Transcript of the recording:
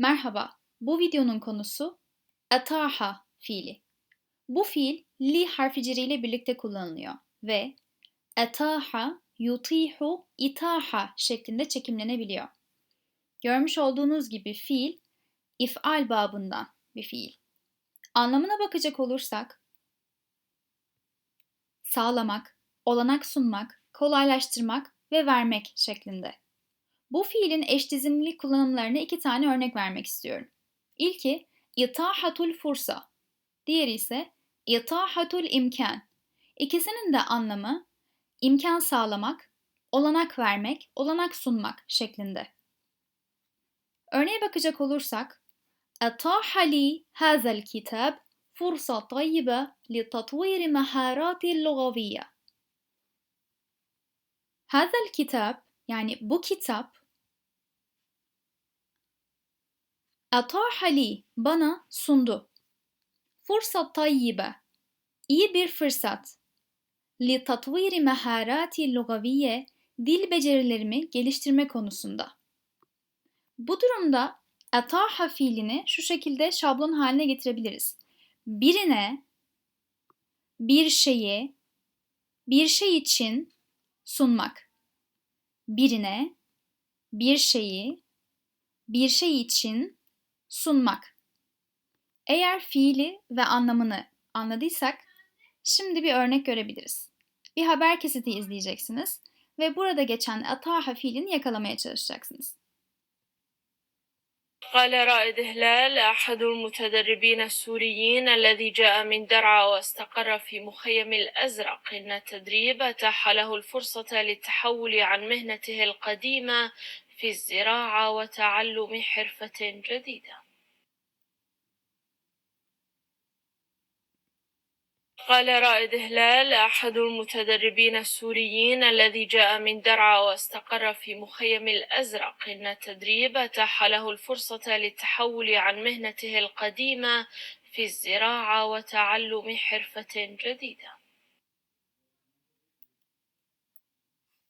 Merhaba, bu videonun konusu ataha fiili. Bu fiil li harfi ile birlikte kullanılıyor ve ataha, yutihu, itaha şeklinde çekimlenebiliyor. Görmüş olduğunuz gibi fiil if'al babından bir fiil. Anlamına bakacak olursak sağlamak, olanak sunmak, kolaylaştırmak ve vermek şeklinde. Bu fiilin eşdizimli kullanımlarına iki tane örnek vermek istiyorum. İlki itahatul fursa, diğeri ise itahatul imkan. İkisinin de anlamı imkan sağlamak, olanak vermek, olanak sunmak şeklinde. Örneğe bakacak olursak Atahali hazel kitab fursa tayyibe li tatviri maharati lugaviyye. Hazel kitap yani bu kitap Atahali bana sundu. Fırsat tayyibe. İyi bir fırsat. Li tatviri meharati lugaviye dil becerilerimi geliştirme konusunda. Bu durumda ataha fiilini şu şekilde şablon haline getirebiliriz. Birine bir şeyi bir şey için sunmak. Birine bir şeyi bir şey için sunmak. Eğer fiili ve anlamını anladıysak şimdi bir örnek görebiliriz. Bir haber kesiti izleyeceksiniz ve burada geçen ataha fiilini yakalamaya çalışacaksınız. قال رائد هلال أحد المتدربين السوريين الذي جاء من درعا واستقر في مخيم الأزرق إن التدريب أتاح له الفرصة للتحول عن مهنته القديمة في الزراعة وتعلم حرفة جديدة. قال رائد هلال أحد المتدربين السوريين الذي جاء من درعا واستقر في مخيم الأزرق إن التدريب أتاح له الفرصة للتحول عن مهنته القديمة في الزراعة وتعلم حرفة جديدة.